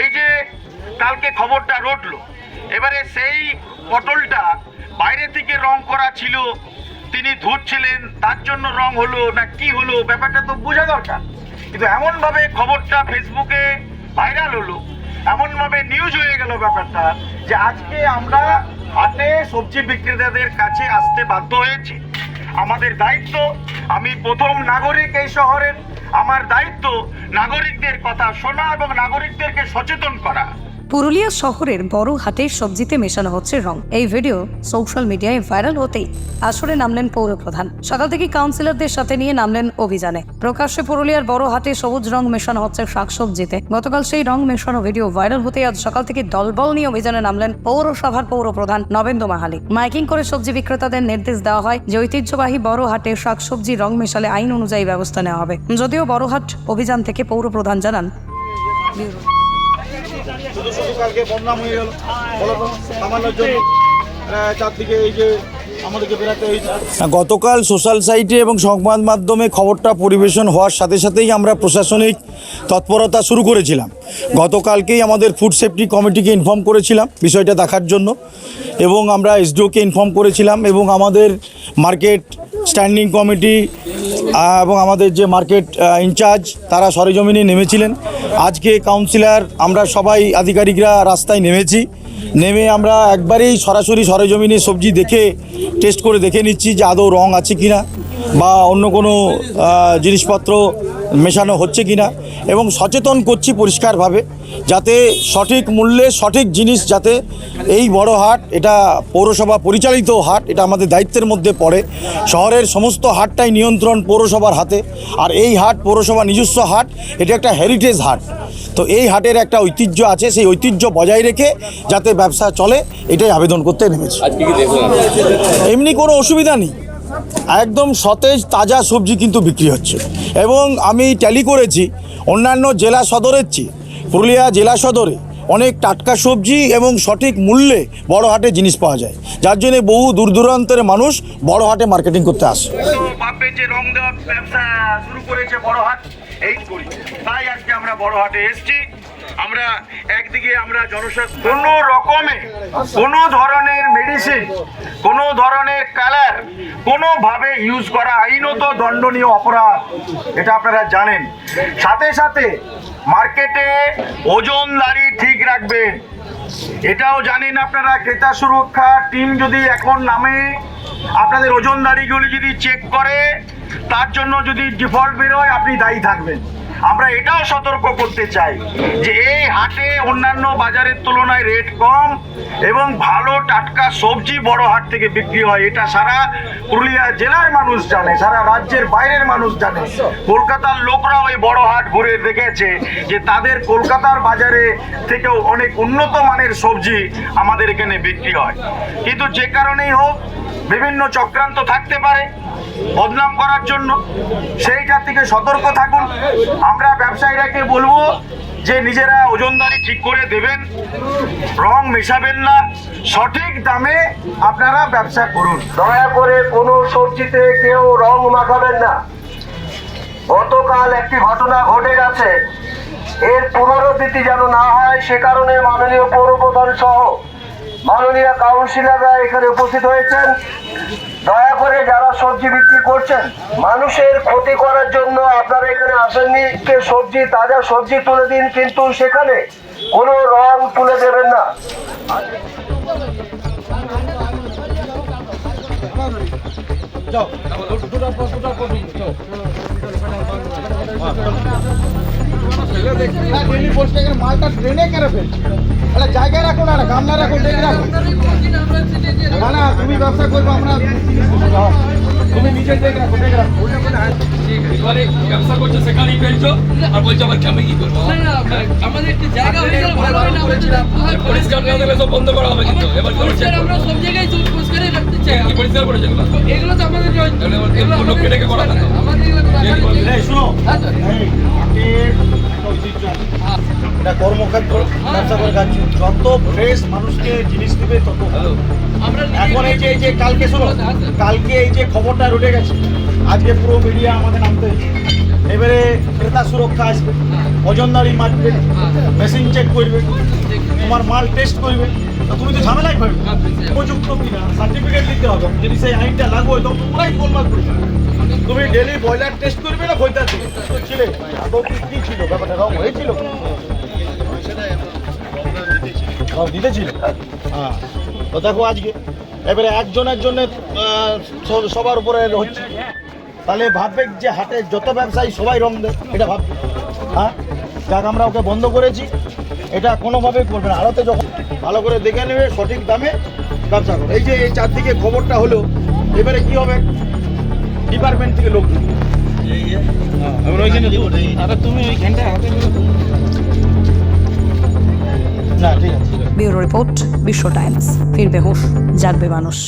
এই যে কালকে খবরটা রটলো, এবারে সেই পটলটা বাইরে থেকে রং করা ছিল, তিনি ধুচ্ছিলেন তার জন্য রং হলো না কি হলো, ব্যাপারটা তো বোঝা দরকার। কিন্তু এমনভাবে খবরটা ফেসবুকে ভাইরাল হলো, এমনভাবে নিউজ হয়ে গেল ব্যাপারটা, যে আজকে আমরা হাটে সবজি বিক্রেতাদের কাছে আসতে বাধ্য হয়েছি। আমাদের দায়িত্ব, আমি প্রথম নাগরিক এই শহরের আমার দায়িত্ব নাগরিকদের কথা শোনা এবং নাগরিকদেরকে সচেতন করা। পুরুলিয়া শহরের বড় হাটের সবজিতে মেশানো হচ্ছে রং। এই ভিডিও সোশ্যাল মিডিয়ায় ভাইরাল হতেই আসরে নামলেন পৌর প্রধান সকাল থেকে কাউন্সিলরদের সাথে নিয়ে নামলেন অভিযানে। প্রকাশ্যে পুরুলিয়ার বড় হাটে সবুজ রং মেশানো হচ্ছে শাকসবজিতে। গতকাল সেই রং মেশানো ভিডিও ভাইরাল হতে আজ সকাল থেকে দলবল নিয়ে অভিযানে নামলেন পৌরসভার পৌর প্রধান নবেন্দ্র মাহালি। মাইকিং করে সবজি বিক্রেতাদের নির্দেশ দেওয়া হয় যে ঐতিহ্যবাহী বড় হাটে শাকসবজি রং মেশালে আইন অনুযায়ী ব্যবস্থা নেওয়া হবে। যদিও বড় হাট অভিযান থেকে পৌর প্রধান জানান শুধু শুধু কালকে বন্যা হয়ে গেল। সামান্যর জন্য চারদিকে এই যে গতকাল সোশ্যাল সাইটে এবং সংবাদ মাধ্যমে খবরটা পরিবেশন হওয়ার সাথে সাথেই আমরা প্রশাসনিক তৎপরতা শুরু করেছিলাম। গতকালকেই আমাদের ফুড সেফটি কমিটিকে ইনফর্ম করেছিলাম বিষয়টা দেখার জন্য এবং আমরা এসডিওকে ইনফর্ম করেছিলাম এবং আমাদের মার্কেট স্ট্যান্ডিং কমিটি এবং আমাদের যে মার্কেট ইনচার্জ, তারা সরেজমিনে নেমেছিলেন। আজকে কাউন্সিলর, আমরা সবাই আধিকারিকরা রাস্তায় নেমেছি। নেমে আমরা একবারেই সরাসরি সরেজমিনে সবজি দেখে টেস্ট করে দেখে নিচ্ছি যে আদৌ রং আছে কিনা। বা অন্য কোনো জিনিসপত্র মেশানো হচ্ছে কিনা এবং সচেতন করছি পরিষ্কারভাবে যাতে সঠিক মূল্যে সঠিক জিনিস যাতে এই বড় হাট এটা পৌরসভা পরিচালিত হাট এটা আমাদের দায়িত্বের মধ্যে পড়ে। শহরের সমস্ত হাটটাই নিয়ন্ত্রণ পৌরসভার হাতে। আর এই হাট পৌরসভা নিজস্ব হাট এটা একটা হেরিটেজ হাট। তো এই হাটের একটা ঐতিহ্য আছে সেই ঐতিহ্য বজায় রেখে যাতে ব্যবসা চলে এটাই আবেদন করতে নেমেছি। কি এমনি কোনো অসুবিধা নেই। একদম সতেজ, তাজা সবজি কিন্তু বিক্রি হচ্ছে। এবং আমি ট্যালি করেছি, অন্যান্য জেলা সদরের চেয়ে। পুরুলিয়া জেলা সদরে অনেক টাটকা সবজি এবং সঠিক মূল্যে বড় হাটে জিনিস পাওয়া যায়। যার জন্য বহু দূর দূরান্তের মানুষ বড় হাটে মার্কেটিং করতে আসে। আমরা একদিকে আমরা জনস্বাস্থ্য, কোনো রকমে কোনো ধরনের মেডিসিন কোনো ধরনের কালার কোনোভাবে ইউজ করা আইনত দণ্ডনীয় অপরাধ, এটা আপনারা জানেন। সাথে সাথে মার্কেটে ওজন ওজনদারি ঠিক রাখবেন। এটাও জানেন আপনারা, ক্রেতা সুরক্ষা টিম যদি এখন নামে, আপনাদের ওজন ওজনদারিগুলি যদি চেক করে, তার জন্য যদি ডিফল্ট বেরোয়, আপনি দায়ী থাকবেন। আমরা এটাও সতর্ক করতে চাই যে এই হাটে অন্যান্য বাজারের তুলনায় রেট কম এবং ভালো টাটকা সবজি বড় হাট থেকে বিক্রি হয়। এটা সারা পুরুলিয়া জেলার মানুষ জানে, সারা রাজ্যের বাইরের মানুষ জানে। কলকাতার লোকরাও এই বড় হাট ঘুরে দেখেছে যে তাদের কলকাতার বাজারে থেকেও অনেক উন্নত মানের সবজি আমাদের এখানে বিক্রি হয়। কিন্তু যে কারণেই হোক বিভিন্ন চক্রান্ত থাকতে পারে বদনাম করার জন্য। সেইটার থেকে সতর্ক থাকুন। আমরা ব্যবসায়ীরাকে বলব যে নিজেরা ওজনদারি ঠিক করে দেবেন, রং মেশাবেন না, সঠিক দামে আপনারা ব্যবসা করুন। দয়া করে কোনো সবজিতে কেউ রং মাখাবেন না। গতকাল একটি ঘটনা ঘটে গেছে। এর পুনরাবৃত্তি যেন না হয়, সে কারণে মাননীয় পৌরপ্রধান সহ মাননীয় কাউন্সিলররা এখানে উপস্থিত হয়েছেন দয়া করে যারা সবজি বিক্রি করছেন মানুষের ক্ষতি করার জন্য আপনারা এখানে আসেননি সবজি তাজা সবজি তুলে দিন কিন্তু সেখানে কোনো রং তুলে দেবেন না ডেলি এখানে মালটা ট্রেনে কেন ফেলছি? একটা জায়গায় রাখো না গামলা রাখো ডেকে রাখো না না তুমি ব্যবসা করব আমরা তুমি নিজে ডেকে রাখো ডেকে রাখো। ব্যবসা করছ সেখানেই ফেলছো আর বলছো আবার আমি কি করব? আমাদের একটু জায়গা হয়ে গেলে ভালো হয় না পরিষ্কার না সব বন্ধ করা হবে কিন্তু। এবার আমরা সব জায়গায় যত ফ্রেশ মানুষকে জিনিস দিবে তত এখন এই যে এই যে কালকে শোনো, কালকে এই যে খবরটা রটে গেছে, আজকে পুরো মিডিয়া আমাদের নামতে। এবারে ক্রেতা সুরক্ষা আসবে ওজনদারি মারবে মেশিন চেক করবে, তোমার মাল টেস্ট করবে তুমি তো ঝামেলাই পাবে উপযুক্ত কিনা? সার্টিফিকেট দিতে হবে। যদি সেই আইনটা লাগু হয় তো তোমরাই গোলমাল করবে। তুমি ডেলি ব্রয়লার টেস্ট করবে না খৈতা ছিলে। কি ছিল? ব্যাপারটা রং হয়েছিল? দিতেছিল? হ্যাঁ। তো দেখো আজকে। এবারে একজনের জন্য সবার উপরে হচ্ছে। তাহলে ভাববে যে হাটে যত ব্যবসায়ী সবাই রং দেয় এটা ভাববে। হ্যাঁ? যাক আমরা ওকে বন্ধ করেছি। এটা কোনোভাবেই করবে না। আড়তে যখন ভালো করে দেখে নেবে সঠিক দামে ব্যবসা করবে। এই যে এই চারদিকে খবরটা হলো এবারে কি হবে? ডিপার্টমেন্ট থেকে লোক। হ্যাঁ, আছে। Bureau report Bishwa Times. ফিরবে হুশ জাগবে মানুষ।